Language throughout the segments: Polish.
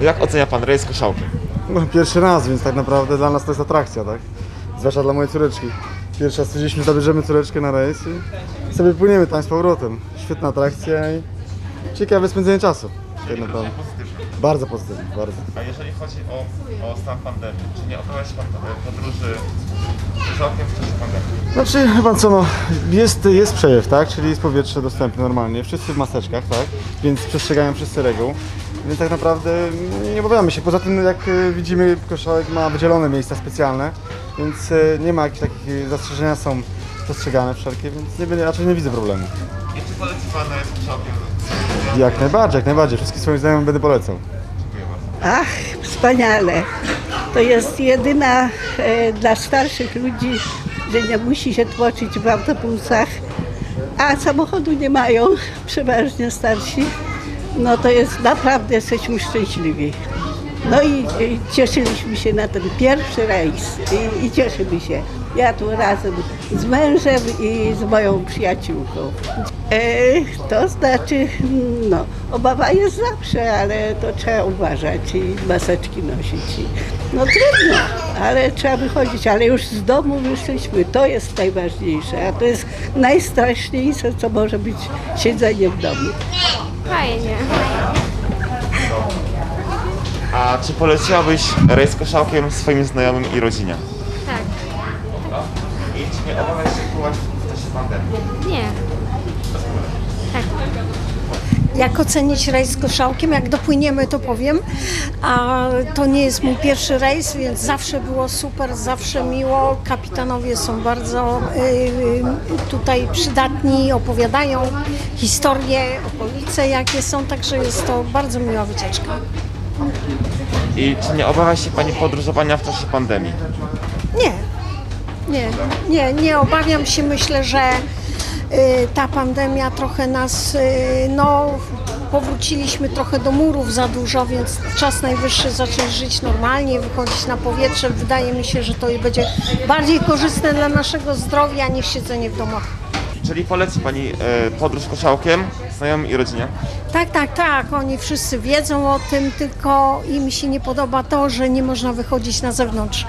Jak ocenia pan rejs koszałki? No, pierwszy raz, więc tak naprawdę dla nas to jest atrakcja, tak? Zwłaszcza dla mojej córeczki. Pierwszy raz stwierdziliśmy, zabierzemy córeczkę na rejs i sobie płyniemy tam z powrotem. Świetna atrakcja i ciekawe spędzenie czasu. Naprawdę. Bardzo pozytywnie, bardzo. A jeżeli chodzi o, o stan pandemii, czy nie obawiał się pan e, podróży koszałkiem w czasie pandemii? Znaczy, chyba co no, jest, jest przejew, tak? Czyli jest powietrze dostępne normalnie, wszyscy w maseczkach, tak? Więc przestrzegają wszyscy reguł. Więc tak naprawdę nie obawiamy się. Poza tym, jak e, widzimy, koszałek ma wydzielone miejsca specjalne, więc e, nie ma jakichś takich e, zastrzeżenia, są przestrzegane wszelkie, więc nie, będę- raczej nie widzę problemu. I czy poleci pan koszałkiem? Jak najbardziej, jak najbardziej. Wszystkim swoim znajomym będę polecał. Ach, wspaniale. To jest jedyna e, dla starszych ludzi, że nie musi się tłoczyć w autobusach, a samochodu nie mają, przeważnie starsi. No to jest naprawdę jesteśmy szczęśliwi. No i, i cieszyliśmy się na ten pierwszy rejs i, i cieszymy się. Ja tu razem z mężem i z moją przyjaciółką. E, to znaczy, no, obawa jest zawsze, ale to trzeba uważać i maseczki nosić. I, no trudno, ale trzeba wychodzić, ale już z domu wyszliśmy, to jest najważniejsze, a to jest najstraszniejsze, co może być siedzenie w domu. Fajnie. A czy poleciłabyś rejs koszałkiem swoim znajomym i rodzinie? Tak. I czy nie obawiasz się pływać w czasie pandemii? Nie. Tak. Jak ocenić rejs z koszałkiem? Jak dopłyniemy, to powiem. A to nie jest mój pierwszy rejs, więc zawsze było super, zawsze miło. Kapitanowie są bardzo y, tutaj przydatni, opowiadają historie, okolice jakie są, także jest to bardzo miła wycieczka. I czy nie obawia się pani podróżowania w czasie pandemii? Nie, nie, nie, nie obawiam się. Myślę, że ta pandemia trochę nas, y, no, powróciliśmy trochę do murów za dużo, więc czas najwyższy zacząć żyć normalnie, wychodzić na powietrze. Wydaje mi się, że to będzie bardziej korzystne dla naszego zdrowia niż siedzenie w domach. Czyli poleci pani e, podróż koszałkiem znajomym i rodzinie? Tak, tak, tak. Oni wszyscy wiedzą o tym, tylko im się nie podoba to, że nie można wychodzić na zewnątrz.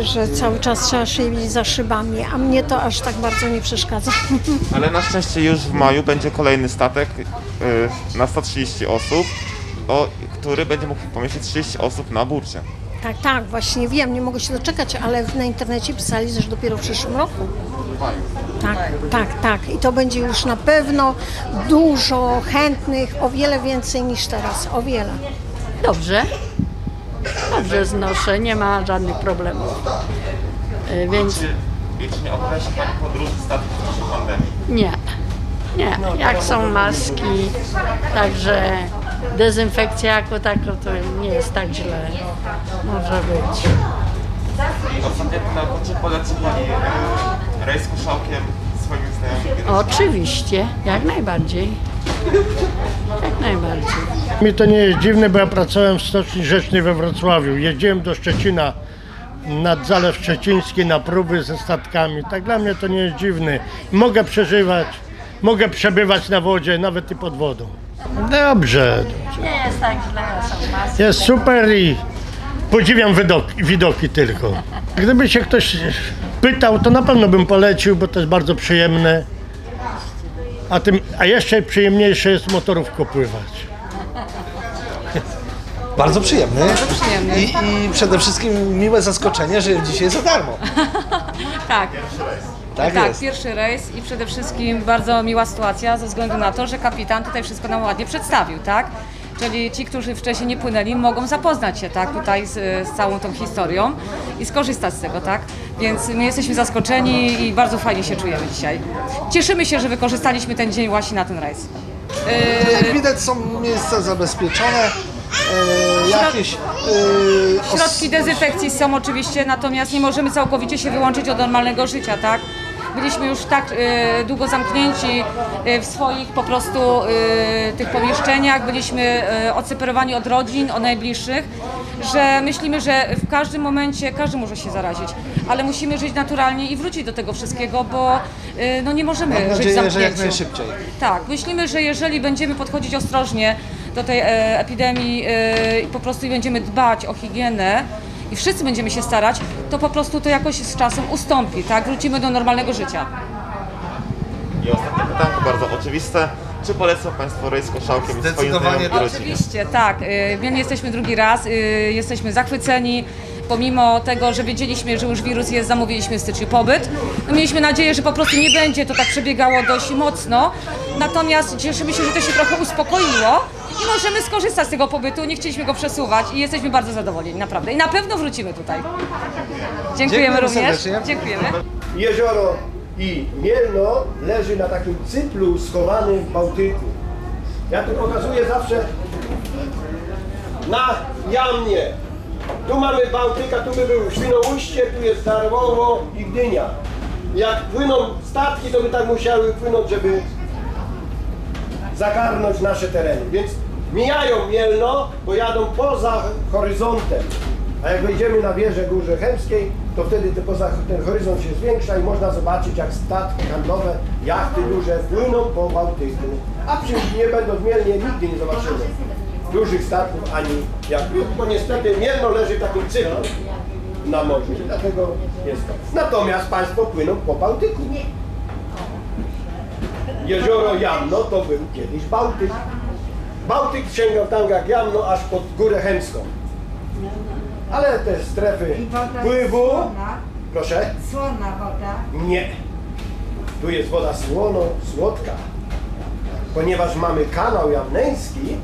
Że cały czas trzeba siedzieć za szybami, a mnie to aż tak bardzo nie przeszkadza. Ale na szczęście już w maju będzie kolejny statek y, na 130 osób, o, który będzie mógł pomieścić 30 osób na burcie. Tak, tak, właśnie wiem, nie mogę się doczekać, ale na internecie pisali, że dopiero w przyszłym roku. Tak, tak, tak. I to będzie już na pewno dużo chętnych, o wiele więcej niż teraz, o wiele. Dobrze. Dobrze znoszę, nie ma żadnych problemów. Y, Więc Czy, i czy nie się pani podróży statku w czasie pandemii? nie. Nie. Jak są maski, także dezynfekcja jako tako to nie jest tak źle. Może być. I ostatnie pytanie, czy poleci pani y, rejs koszałkiem swoim znajomym? Oczywiście, jak najbardziej. Najbardziej. Mi to nie jest dziwne, bo ja pracowałem w Stoczni Rzecznej we Wrocławiu. Jeździłem do Szczecina nad Zalew Szczeciński na próby ze statkami. Tak dla mnie to nie jest dziwne. Mogę przeżywać, mogę przebywać na wodzie, nawet i pod wodą. Dobrze, Nie jest tak źle, są maski. jest super i podziwiam widoki, widoki tylko. Gdyby się ktoś pytał, to na pewno bym polecił, bo to jest bardzo przyjemne. A, tym, a jeszcze przyjemniejsze jest motorówką pływać. Bardzo przyjemny. I, I przede wszystkim miłe zaskoczenie, że dzisiaj jest za darmo. Tak, Tak, tak, jest. pierwszy rejs i przede wszystkim bardzo miła sytuacja ze względu na to, że kapitan tutaj wszystko nam ładnie przedstawił, tak? Czyli ci, którzy wcześniej nie płynęli, mogą zapoznać się tak, tutaj z, z całą tą historią i skorzystać z tego, tak? Więc my jesteśmy zaskoczeni i bardzo fajnie się czujemy dzisiaj. Cieszymy się, że wykorzystaliśmy ten dzień właśnie na ten rejs. Jak widać są miejsca zabezpieczone. E, jakieś e, os- Środki dezynfekcji są oczywiście, natomiast nie możemy całkowicie się wyłączyć od normalnego życia, tak? Byliśmy już tak e, długo zamknięci e, w swoich po prostu e, tych pomieszczeniach, byliśmy e, odseparowani od rodzin, od najbliższych, że myślimy, że w każdym momencie każdy może się zarazić, ale musimy żyć naturalnie i wrócić do tego wszystkiego, bo e, no nie możemy Mam żyć w nadzieję, że jak zamknięciu. najszybciej. Tak, myślimy, że jeżeli będziemy podchodzić ostrożnie do tej e, epidemii e, i po prostu będziemy dbać o higienę i wszyscy będziemy się starać, to po prostu to jakoś z czasem ustąpi, tak? Wrócimy do normalnego życia. I ostatnie pytanko, bardzo oczywiste. Czy polecą Państwo rejs koszałkiem swoim Zdecydowanie znajomym i tak. rodzinie? Oczywiście, tak. y, Mielnie jesteśmy drugi raz, y, jesteśmy zachwyceni. Pomimo tego, że wiedzieliśmy, że już wirus jest, zamówiliśmy w styczniu pobyt. No, mieliśmy nadzieję, że po prostu nie będzie to tak przebiegało dość mocno. Natomiast cieszymy się, że to się trochę uspokoiło i możemy skorzystać z tego pobytu. Nie chcieliśmy go przesuwać i jesteśmy bardzo zadowoleni, naprawdę. I na pewno wrócimy tutaj. Dziękujemy, Dziękujemy również. serdecznie. Dziękujemy. Jezioro i Mielno leży na takim cyplu schowanym w Bałtyku. Ja tu pokazuję zawsze na Jamnie. Tu mamy Bałtyka, tu by był Świnoujście, tu jest Darłowo i Gdynia. Jak płyną statki, to by tak musiały płynąć, żeby zagarnąć nasze tereny. Więc mijają Mielno, bo jadą poza horyzontem. A jak wejdziemy na wieżę Górze Chemskiej, to wtedy te poza, ten horyzont się zwiększa i można zobaczyć, jak statki handlowe, jachty duże płyną po Bałtyku. A przy nie będąc w Mielnie nigdy nie zobaczymy dużych statków ani jak bo niestety Mielno leży w takim cyklu na morzu, i dlatego jest to. Natomiast państwo płyną po Bałtyku. Jezioro Jamno to był kiedyś Bałtyk. Bałtyk sięgał tam jak Jamno aż pod Górę Chemską. Ale te strefy pływu... Proszę? Słona woda. Nie. Tu jest woda słono, słodka. Ponieważ mamy kanał jamneński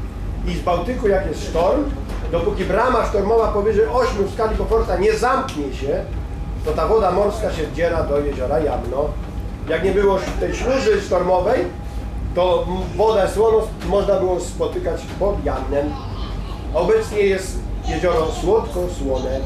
i z Bałtyku jak jest sztorm, dopóki brama sztormowa powyżej 8 w skali Beauforta nie zamknie się, to ta woda morska się wdziera do jeziora Jamno. Jak nie było tej śluzy sztormowej, to wodę słoną można było spotykać pod Jamnem. Obecnie jest jezioro słodko-słone